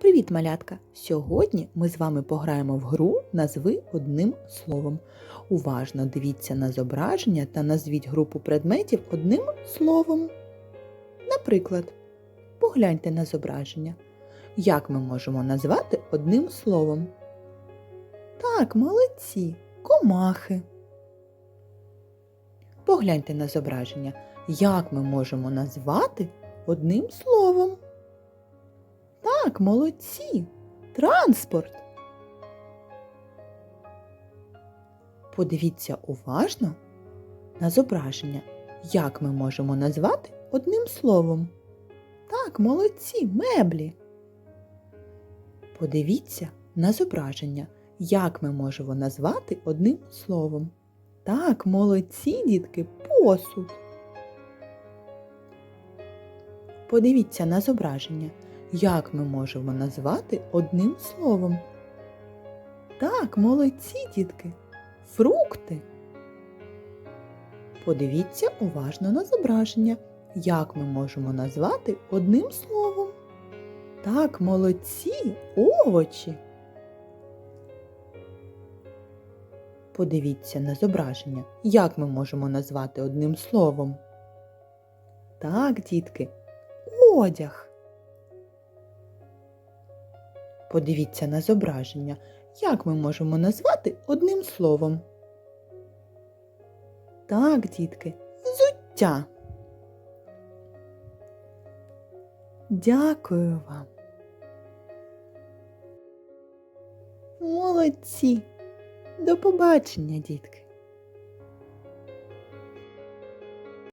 Привіт, малятка! Сьогодні ми з вами пограємо в гру Назви одним словом. Уважно дивіться на зображення та назвіть групу предметів одним словом. Наприклад, погляньте на зображення. Як ми можемо назвати одним словом? Так, молодці, комахи. Погляньте на зображення. Як ми можемо назвати одним словом? Так, молодці. Транспорт. Подивіться уважно на зображення, як ми можемо назвати одним словом. Так, молодці, меблі. Подивіться на зображення, як ми можемо назвати одним словом. Так, молодці, дітки, посуд. Подивіться на зображення, як ми можемо назвати одним словом. Так, молодці, дітки, фрукти. Подивіться уважно на зображення, як ми можемо назвати одним словом. Так, молодці, овочі. Подивіться на зображення, як ми можемо назвати одним словом. Так, дітки, одяг. Подивіться на зображення, як ми можемо назвати одним словом. Так, дітки, взуття. Дякую вам. Молодці. До побачення, дітки.